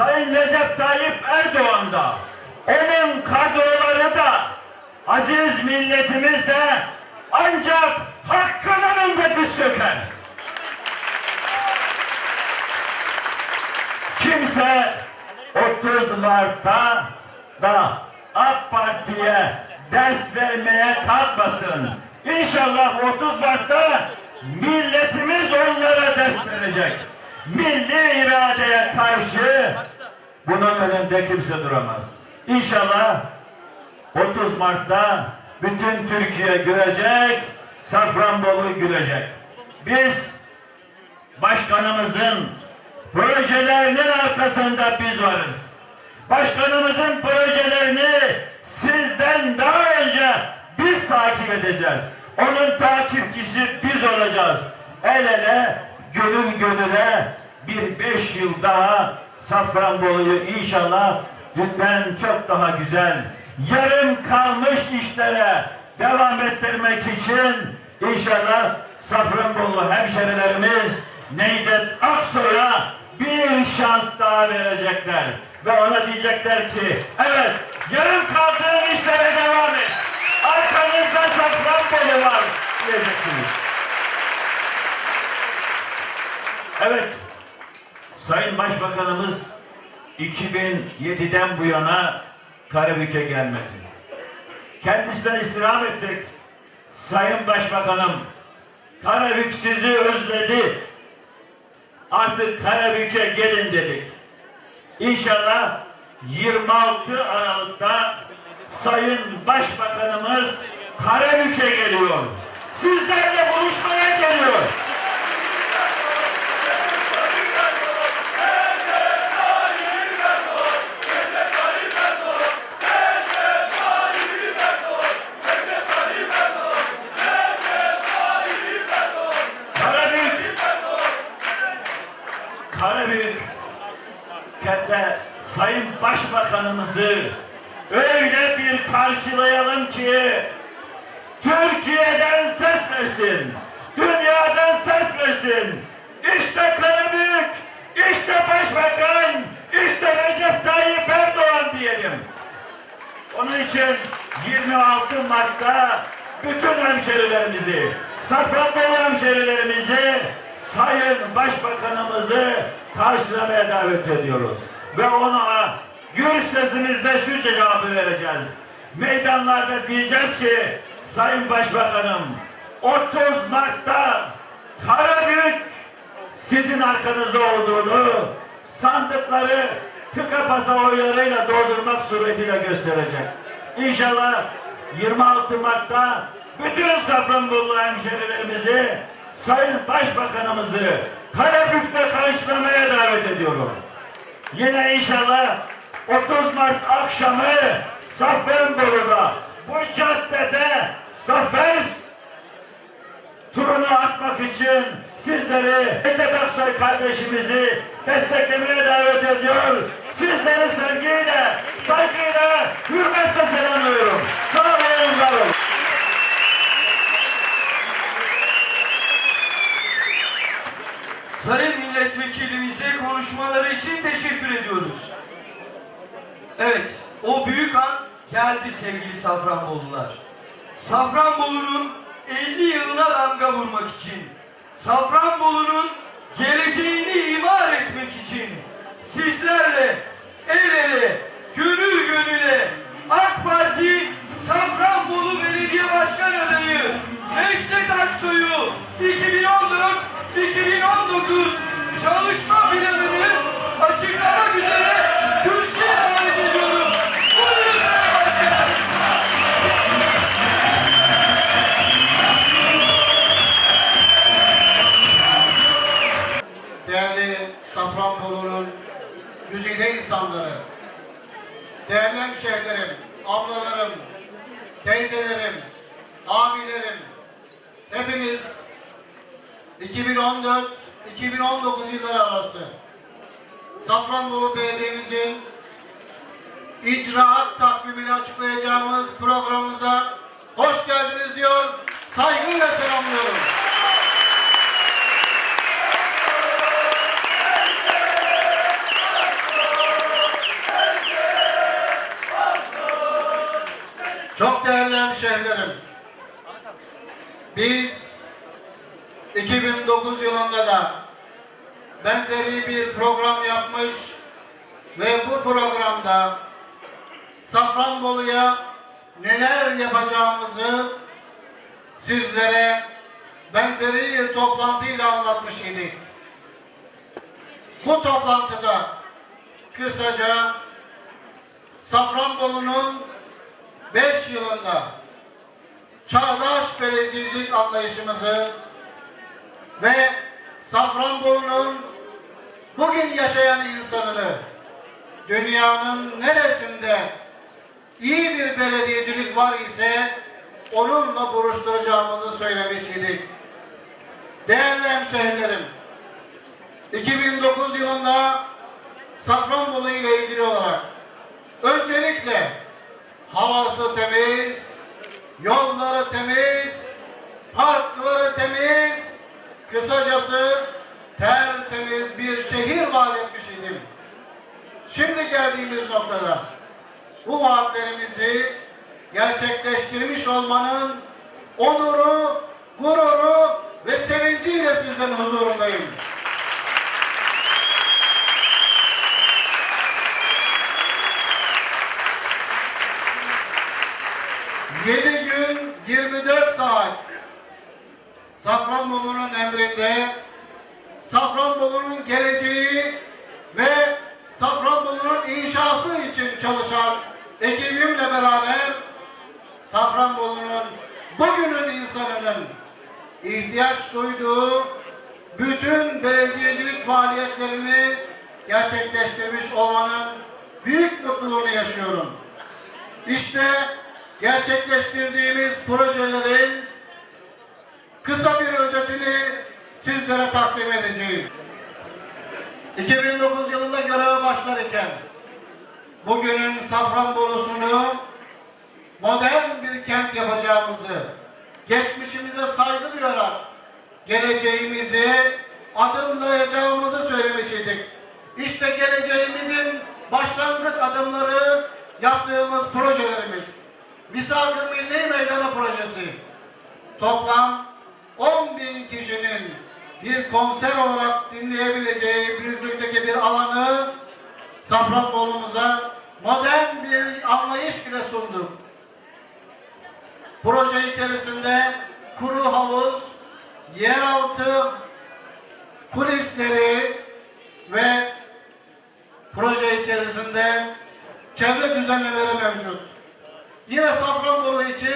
Sayın Recep Tayyip Erdoğan da onun kadroları da aziz milletimiz de ancak hakkın önünde diz çöker. Kimse 30 Mart'ta da AK Parti'ye ders vermeye kalkmasın. İnşallah 30 Mart'ta milletimiz onlara ders verecek. Milli iradeye karşı bunun önünde kimse duramaz. İnşallah 30 Mart'ta bütün Türkiye görecek, Safranbolu gülecek. Biz başkanımızın projelerinin arkasında biz varız. Başkanımızın projelerini sizden daha önce biz takip edeceğiz. Onun takipçisi biz olacağız. El ele, gönül gönüle bir beş yıl daha Safranbolu'yu inşallah dünden çok daha güzel, yarım kalmış işlere devam ettirmek için inşallah Safranbolu hemşerilerimiz Neydet Aksoy'a bir şans daha verecekler. Ve ona diyecekler ki evet yarım kaldığın işlere devam et. Arkanızda Safranbolu var diyeceksiniz. Evet Sayın Başbakanımız 2007'den bu yana Karabük'e gelmedi. Kendisinden istirham ettik. Sayın Başbakanım Karabük sizi özledi. Artık Karabük'e gelin dedik. İnşallah 26 Aralık'ta Sayın Başbakanımız Karabük'e geliyor. Sizlerle buluşmaya geliyor. Karabük kente Sayın Başbakanımızı öyle bir karşılayalım ki Türkiye'den ses versin, dünyadan ses versin. İşte Karabük, işte Başbakan, işte Recep Tayyip Erdoğan diyelim. Onun için 26 Mart'ta bütün hemşerilerimizi, Safranbolu hemşerilerimizi, Sayın Başbakanımızı karşılamaya davet ediyoruz. Ve ona gür sesimizle şu cevabı vereceğiz. Meydanlarda diyeceğiz ki, Sayın Başbakanım, 30 Mart'ta Karabük sizin arkanızda olduğunu sandıkları tıka basa oylarıyla doldurmak suretiyle gösterecek. İnşallah 26 Mart'ta bütün Safranbolu hemşerilerimizi Sayın Başbakanımızı Karabük'te karşılamaya davet ediyorum. Yine inşallah 30 Mart akşamı Safranbolu'da bu caddede Zafer turunu atmak için sizleri Ede Aksoy kardeşimizi desteklemeye davet ediyor. Sizleri sevgiyle, saygıyla, hürmetle selamlıyorum. Sağ olun, var olun. Sayın milletvekilimize konuşmaları için teşekkür ediyoruz. Evet, o büyük an geldi sevgili Safranbolular. Safranbolu'nun 50 yılına damga vurmak için, Safranbolu'nun geleceğini imar etmek için sizlerle el ele, gönül gönüle AK Parti Safranbolu Belediye Başkan Adayı Neşet Aksoy'u 2014-2019 çalışma planını açıklamak üzere kürsüye davet ediyorum. Buyurun Sayın Başkan. değerli Safranbolu'nun güzide insanları, değerli hemşehrilerim, ablalarım, teyzelerim, abilerim, hepiniz 2014-2019 yılları arası Safranbolu Belediye'mizin icraat takvimini açıklayacağımız programımıza hoş geldiniz diyor, saygıyla selamlıyorum. Çok değerli hemşehrilerim, biz 2009 yılında da benzeri bir program yapmış ve bu programda Safranbolu'ya neler yapacağımızı sizlere benzeri bir toplantıyla anlatmış idik. Bu toplantıda kısaca Safranbolu'nun 5 yılında çağdaş belediyecilik anlayışımızı ve Safranbolu'nun bugün yaşayan insanını dünyanın neresinde iyi bir belediyecilik var ise onunla buluşturacağımızı söylemiş idik. Değerli hemşehrilerim, 2009 yılında Safranbolu ile ilgili olarak öncelikle havası temiz, yolları temiz, parkları temiz, kısacası tertemiz bir şehir vaat etmiş idim. Şimdi geldiğimiz noktada bu vaatlerimizi gerçekleştirmiş olmanın onuru, gururu ve sevinciyle sizlerin huzurundayım. Yedi gün 24 saat Safranbolu'nun emrinde Safranbolu'nun geleceği ve Safranbolu'nun inşası için çalışan ekibimle beraber Safranbolu'nun bugünün insanının ihtiyaç duyduğu bütün belediyecilik faaliyetlerini gerçekleştirmiş olmanın büyük mutluluğunu yaşıyorum. İşte gerçekleştirdiğimiz projelerin kısa bir özetini sizlere takdim edeceğim. 2009 yılında göreve başlarken bugünün Safranbolu'sunu modern bir kent yapacağımızı, geçmişimize saygı duyarak geleceğimizi adımlayacağımızı söylemiş idik. İşte geleceğimizin başlangıç adımları yaptığımız projelerimiz. Misafir Milli Meydanı Projesi. Toplam 10 bin kişinin bir konser olarak dinleyebileceği büyüklükteki bir alanı Safranbolu'muza modern bir anlayış ile sunduk. Proje içerisinde kuru havuz, yeraltı kulisleri ve proje içerisinde çevre düzenlemeleri mevcut. Yine Safranbolu için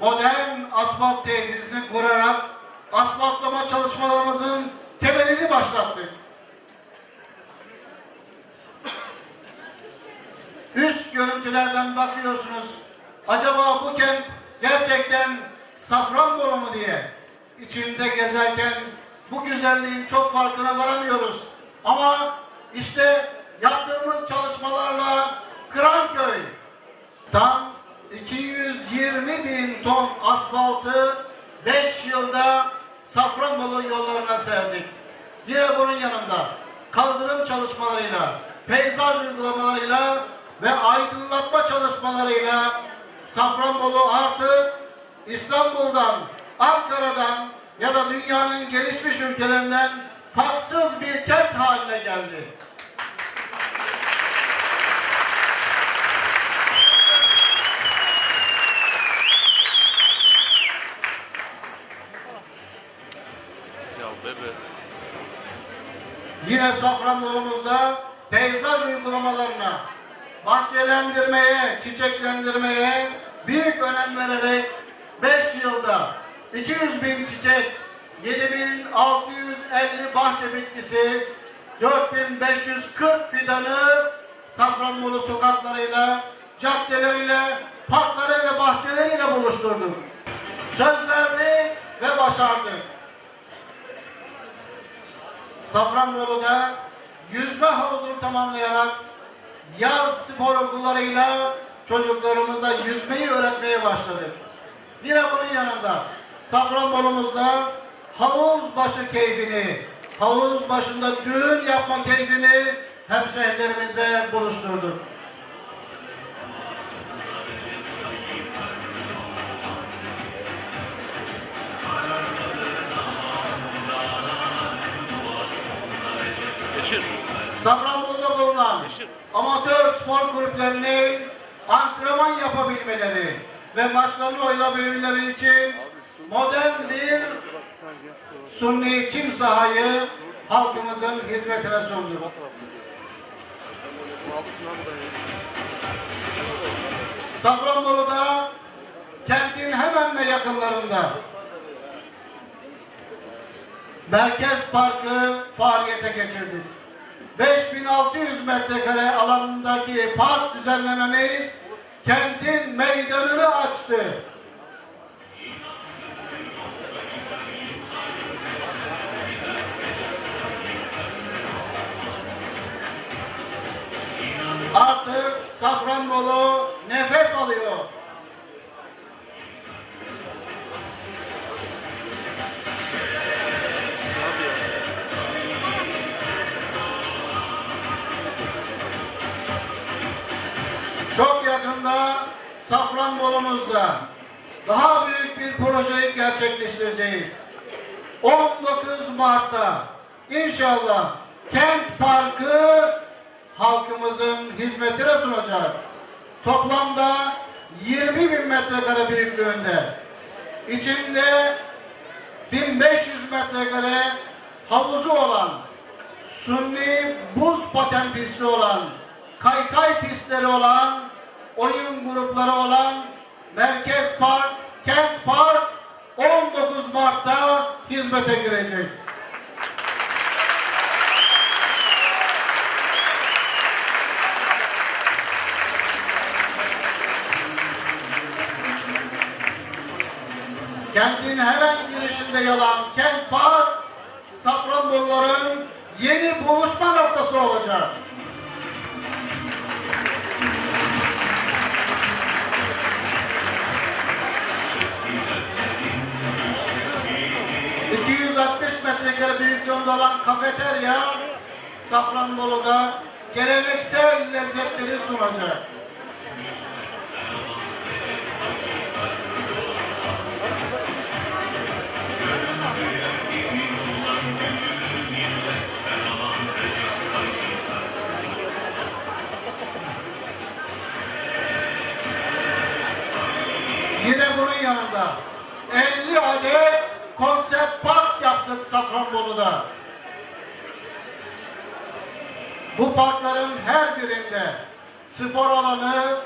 modern asfalt tesisini kurarak asfaltlama çalışmalarımızın temelini başlattık. Üst görüntülerden bakıyorsunuz. Acaba bu kent gerçekten Safranbolu mu diye içinde gezerken bu güzelliğin çok farkına varamıyoruz. Ama işte yaptığımız çalışmalarla Kıranköy tam 220 bin ton asfaltı 5 yılda Safranbolu yollarına serdik. Yine bunun yanında kaldırım çalışmalarıyla, peyzaj uygulamalarıyla ve aydınlatma çalışmalarıyla Safranbolu artık İstanbul'dan, Ankara'dan ya da dünyanın gelişmiş ülkelerinden farksız bir kent haline geldi. Yine Safranbolu'muzda peyzaj uygulamalarına, bahçelendirmeye, çiçeklendirmeye büyük önem vererek 5 yılda 200 bin çiçek, 7650 bahçe bitkisi, 4540 fidanı Safranbolu sokaklarıyla, caddeleriyle, parkları ve bahçeleriyle buluşturduk. Söz verdik ve başardık. Safranbolu'da yüzme havuzunu tamamlayarak yaz spor okullarıyla çocuklarımıza yüzmeyi öğretmeye başladık. Yine bunun yanında Safranbolu'muzda havuz başı keyfini, havuz başında düğün yapma keyfini hemşehrilerimize buluşturduk. Safranbolu'da bulunan amatör spor kulüplerinin antrenman yapabilmeleri ve maçlarını oynayabilmeleri için modern bir sunni çim sahayı halkımızın hizmetine sundu. Safranbolu'da kentin hemen ve yakınlarında Merkez Parkı faaliyete geçirdik. 5600 metrekare alanındaki park düzenlememiz kentin meydanını açtı. Artık Safranbolu nefes alıyor. Safranbolu'muzda daha büyük bir projeyi gerçekleştireceğiz. 19 Mart'ta inşallah Kent Parkı halkımızın hizmetine sunacağız. Toplamda 20 bin metrekare büyüklüğünde. İçinde 1500 metrekare havuzu olan, sunni buz paten pisti olan, kaykay pistleri olan, oyun grupları olan Merkez Park, Kent Park 19 Mart'ta hizmete girecek. Kentin hemen girişinde yalan Kent Park, Safranboluların yeni buluşma noktası olacak. ...260 metrekare büyüklüğünde olan kafeterya... ...Safranbolu'da geleneksel lezzetleri sunacak. Yine bunun yanında 50 adet konsept yaptık Safranbolu'da. Bu parkların her birinde spor alanı,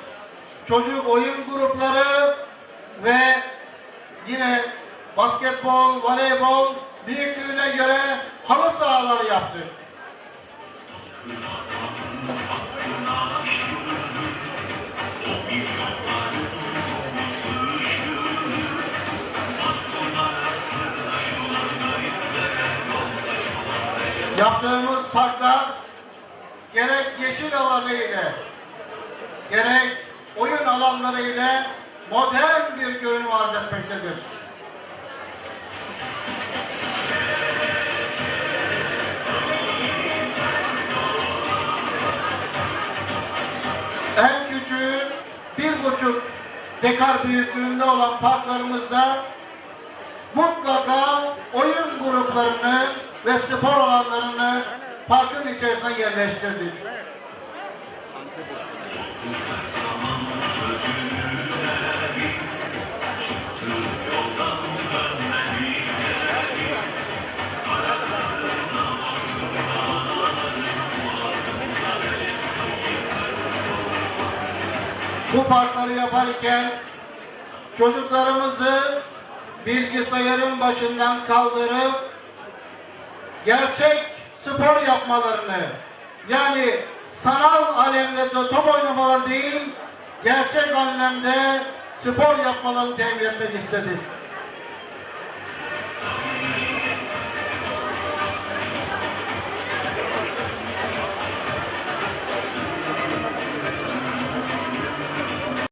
çocuk oyun grupları ve yine basketbol, voleybol büyüklüğüne göre halı sahaları yaptık. Yaptığımız parklar gerek yeşil alanı ile gerek oyun alanları ile modern bir görünüm arz etmektedir. En küçüğü bir buçuk dekar büyüklüğünde olan parklarımızda mutlaka oyun gruplarını ve spor alanlarını parkın içerisine yerleştirdik. Bu parkları yaparken çocuklarımızı bilgisayarın başından kaldırıp gerçek spor yapmalarını yani sanal alemde de top oynamaları değil gerçek anlamda spor yapmalarını temin etmek istedik.